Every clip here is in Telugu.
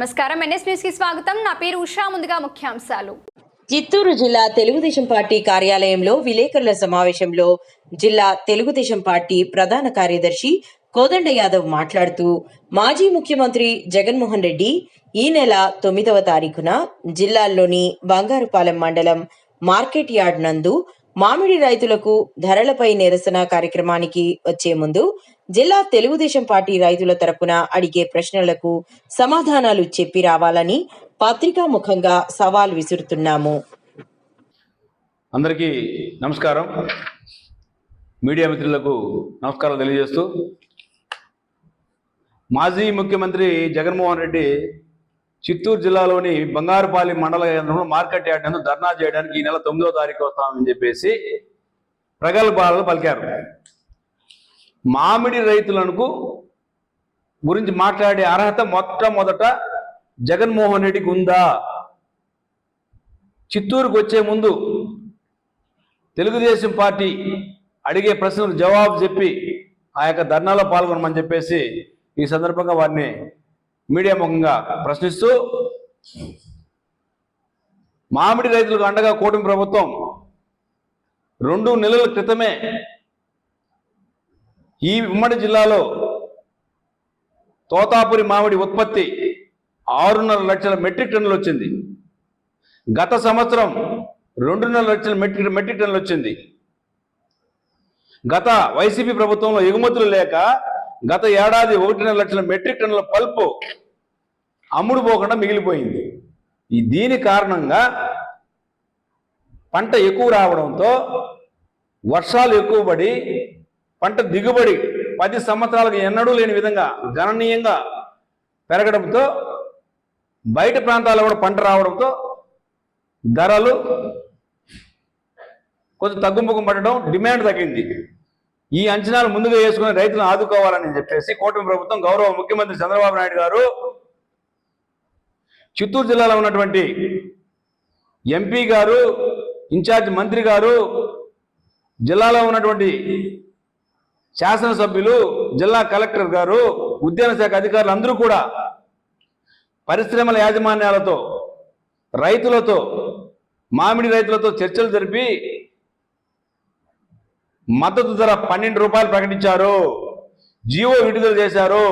నమస్కారం. ఎన్ఎస్ న్యూస్కి స్వాగతం. నా పేరు ఉషా. ముందుగా ముఖ్యాంశాలు. చిత్తూరు జిల్లా తెలుగుదేశం పార్టీ కార్యాలయంలో విలేకరుల సమావేశంలో జిల్లా తెలుగుదేశం పార్టీ ప్రధాన కార్యదర్శి కోదండ యాదవ్ మాట్లాడుతూ మాజీ ముఖ్యమంత్రి జగన్మోహన్ రెడ్డి ఈ నెల తొమ్మిదవ తారీఖున జిల్లాల్లోని బంగారుపాలెం మండలం మార్కెట్ యార్డ్ నందు మామిడి రైతులకు ధరలపై నిరసన కార్యక్రమానికి వచ్చే ముందు జిల్లా తెలుగుదేశం పార్టీ రైతుల తరపున అడిగే ప్రశ్నలకు సమాధానాలు చెప్పి రావాలని పత్రికా ముఖంగా సవాల్ విసురుతున్నాము. అందరికీ నమస్కారం. మీడియా మిత్రులకు నమస్కారం తెలియజేస్తూ మాజీ ముఖ్యమంత్రి జగన్మోహన్ రెడ్డి చిత్తూరు జిల్లాలోని బంగారుపాలి మండల కేంద్రంలో మార్కెట్ యార్డ్ నందు ధర్నా చేయడానికి ఈ నెల తొమ్మిదో తారీఖు వస్తామని చెప్పేసి ప్రగల్భాలను పలికారు. మామిడి రైతులకు గురించి మాట్లాడే అర్హత మొట్టమొదట జగన్మోహన్ రెడ్డికి ఉందా? చిత్తూరుకు వచ్చే ముందు తెలుగుదేశం పార్టీ అడిగే ప్రశ్నలకు జవాబు చెప్పి ఆ యొక్క ధర్నాలో పాల్గొనమని చెప్పేసి ఈ సందర్భంగా వారిని మీడియా ముఖంగా ప్రశ్నిస్తూ మామిడి రైతులకు అండగా కూటమి ప్రభుత్వం రెండు నెలల క్రితమే ఈ ఉమ్మడి జిల్లాలో తోతాపురి మామిడి ఉత్పత్తి ఆరున్నర లక్షల మెట్రిక్ టన్నులు వచ్చింది. గత సంవత్సరం రెండున్నర లక్షల మెట్రిక్ మెట్రిక్ టన్నులు వచ్చింది. గత వైసీపీ ప్రభుత్వంలో ఎగుమతులు లేక గత ఏడాది ఒకటిన్నర లక్షల మెట్రిక్ టన్నుల పల్పు అమ్ముడు పోకుండా మిగిలిపోయింది. ఈ దీని కారణంగా పంట ఎక్కువ రావడంతో వర్షాలు ఎక్కువ పడి పంట దిగుబడి పది సంవత్సరాలకు ఎన్నడూ లేని విధంగా గణనీయంగా పెరగడంతో బయట ప్రాంతాల్లో కూడా పంట రావడంతో ధరలు కొంచెం తగ్గుముఖం పడడం డిమాండ్ తగ్గింది. ఈ అంచనాలు ముందుగా వేసుకుని రైతులను ఆదుకోవాలని చెప్పేసి కూటమి ప్రభుత్వం గౌరవ ముఖ్యమంత్రి చంద్రబాబు నాయుడు గారు చిత్తూరు జిల్లాలో ఉన్నటువంటి ఎంపీ గారు ఇన్ఛార్జ్ మంత్రి గారు జిల్లాలో ఉన్నటువంటి శాసనసభ్యులు జిల్లా కలెక్టర్ గారు ఉద్యాన శాఖ అధికారులు అందరూ కూడా పరిశ్రమల యాజమాన్యాలతో రైతులతో మామిడి రైతులతో చర్చలు జరిపి మద్దతు ధర పన్నెండు రూపాయలు ప్రకటించారు. జీవో విడుదల చేశారు.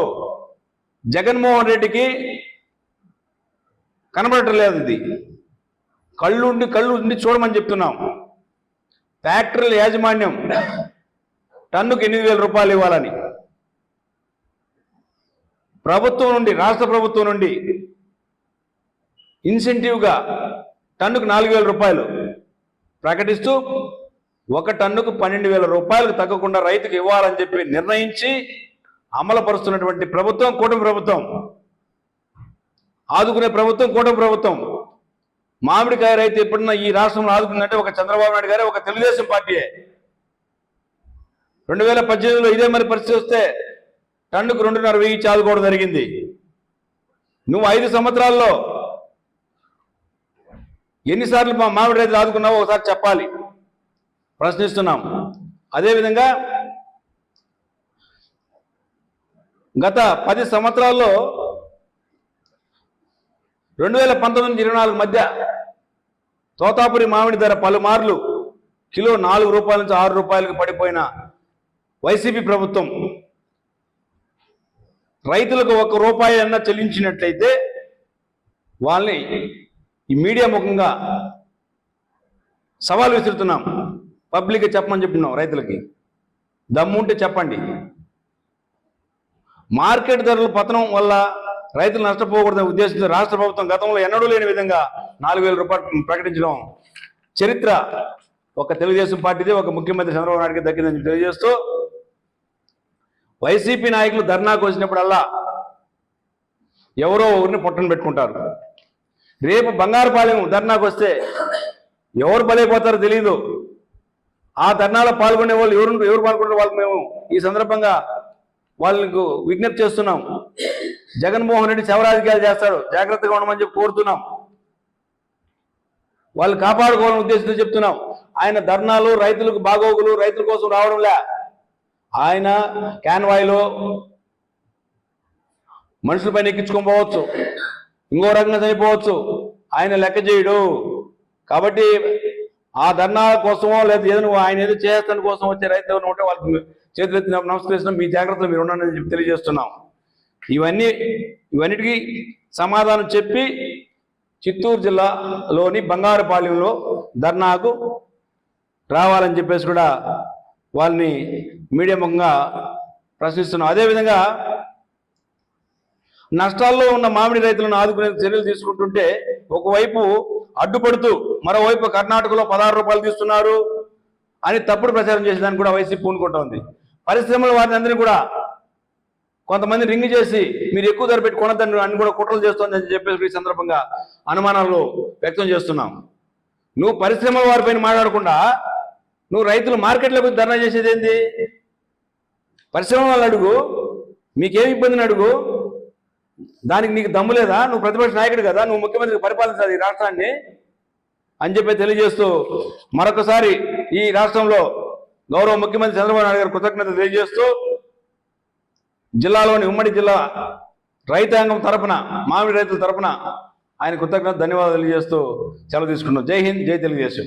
జగన్మోహన్ రెడ్డికి కనబడటం లేదు ఇది. కళ్ళుండి కళ్ళు ఉండి చూడమని చెప్తున్నాం. ఫ్యాక్టరీల యాజమాన్యం టన్నుకు ఎనిమిది వేల రూపాయలు ఇవ్వాలని. ప్రభుత్వం నుండి రాష్ట్ర ప్రభుత్వం నుండి ఇన్సెంటివ్గా టన్నుకు నాలుగు వేల రూపాయలు ప్రకటిస్తూ ఒక టన్నుకు పన్నెండు వేల రూపాయలకు తగ్గకుండా రైతుకు ఇవ్వాలని చెప్పి నిర్ణయించి అమలుపరుస్తున్నటువంటి ప్రభుత్వం కూటమి ప్రభుత్వం. ఆదుకునే ప్రభుత్వం కూటమి ప్రభుత్వం. మామిడికాయ రైతు ఎప్పుడన్నా ఈ రాష్ట్రంలో ఆదుకుందంటే ఒక చంద్రబాబు నాయుడు గారే ఒక తెలుగుదేశం పార్టీయే. రెండు వేల పద్దెనిమిదిలో ఇదే మరి పరిస్థితి వస్తే టన్నుకు రెండున్నర వెయ్యి చాదుకోవడం జరిగింది. నువ్వు ఐదు సంవత్సరాల్లో ఎన్నిసార్లు మా మామిడి రైతులు ఆదుకున్నావో ఒకసారి చెప్పాలి. ప్రశ్నిస్తున్నాం. అదేవిధంగా గత పది సంవత్సరాల్లో రెండు వేల పంతొమ్మిది నుంచి ఇరవై నాలుగు మధ్య తోతాపురి మామిడి ధర పలుమార్లు కిలో నాలుగు రూపాయల నుంచి ఆరు రూపాయలకు పడిపోయిన వైసీపీ ప్రభుత్వం రైతులకు ఒక రూపాయి అన్నా చెల్లించినట్లయితే వాళ్ళని ఈ మీడియా ముఖంగా సవాల్ విసురుతున్నాం. పబ్లిక్ చెప్పమని చెప్తున్నాం రైతులకి. దమ్ముంటే చెప్పండి. మార్కెట్ ధరల పతనం వల్ల రైతులు నష్టపోకూడదనే ఉద్దేశంతో రాష్ట్ర ప్రభుత్వం గతంలో ఎన్నడూ లేని విధంగా నాలుగు వేల రూపాయలు ప్రకటించడం చరిత్ర ఒక తెలుగుదేశం పార్టీదే ఒక ముఖ్యమంత్రి చంద్రబాబు నాయుడుకి దక్కిందని తెలియజేస్తూ వైసీపీ నాయకులు ధర్నాకు వచ్చినప్పుడల్లా ఎవరో ఒకరిని పొట్టను పెట్టుకుంటారు. రేపు బంగారుపాలెం ధర్నాకు వస్తే ఎవరు బలైపోతారో తెలియదు ఆ ధర్నాలో పాల్గొనే వాళ్ళు ఎవరు ఎవరు పాల్గొనే వాళ్ళు మేము ఈ సందర్భంగా వాళ్ళకు విజ్ఞప్తి చేస్తున్నాం. జగన్మోహన్ రెడ్డి శవరాజకీయాలు చేస్తాడు. జాగ్రత్తగా ఉండమని చెప్పి కోరుతున్నాం. వాళ్ళు కాపాడుకోవాలని ఉద్దేశంతో చెప్తున్నాం. ఆయన ధర్నాలు రైతులకు బాగోగులు రైతుల కోసం రావడంలే ఆయన క్యాన్వాయ్లో మనుషులపైన ఎక్కించుకొని పోవచ్చు. ఇంకో రకంగా చనిపోవచ్చు. ఆయన లెక్క చేయడు. కాబట్టి ఆ ధర్నాల కోసమో లేదా ఏదో ఆయన ఏదో చేస్తాని కోసం వచ్చే రైతు ఎవరు ఉంటే వాళ్ళకి చేతులు ఎత్తి నమస్కరిస్తున్నాం. మీ జాగ్రత్తలు మీరు ఉండండి చెప్పి తెలియజేస్తున్నాం. ఇవన్నీ ఇవన్నిటికీ సమాధానం చెప్పి చిత్తూరు జిల్లాలోని బంగారుపాలెంలో ధర్నాకు రావాలని చెప్పేసి కూడా వాళ్ళని మీడియా ముఖంగా ప్రశ్నిస్తున్నాం. అదేవిధంగా నష్టాల్లో ఉన్న మామిడి రైతులను ఆదుకునే చర్యలు తీసుకుంటుంటే ఒకవైపు అడ్డుపడుతూ మరోవైపు కర్ణాటకలో పదహారు రూపాయలు తీస్తున్నారు అని తప్పుడు ప్రచారం చేసేదానికి కూడా వైసీపీ పూనుకుంటోంది. పరిశ్రమల వారిని అందరినీ కూడా కొంతమంది రింగ్ చేసి మీరు ఎక్కువ ధర పెట్టి కొనద్దని అని కూడా కుట్రలు చేస్తోందని అని చెప్పేసి ఈ సందర్భంగా అనుమానాలు వ్యక్తం చేస్తున్నాం. నువ్వు పరిశ్రమల వారిపైన మాట్లాడకుండా నువ్వు రైతులు మార్కెట్లోకి ధర్నా చేసేది ఏంది? పరిశ్రమ వాళ్ళు అడుగు మీకేమి ఇబ్బందిని అడుగు? దానికి నీకు దమ్ము లేదా? నువ్వు ప్రతిపక్ష నాయకుడు కదా నువ్వు ముఖ్యమంత్రి పరిపాలించాలి ఈ రాష్ట్రాన్ని. అని చెప్పి తెలియజేస్తూ మరొకసారి ఈ రాష్ట్రంలో గౌరవ ముఖ్యమంత్రి చంద్రబాబు నాయుడు గారు కృతజ్ఞత తెలియజేస్తూ జిల్లాలోని ఉమ్మడి జిల్లా రైతాంగం తరపున మామిడి రైతుల తరపున ఆయన కృతజ్ఞత ధన్యవాదాలు తెలియజేస్తూ సెలవు తీసుకున్నాం జై హింద్ జై తెలుగుదేశం.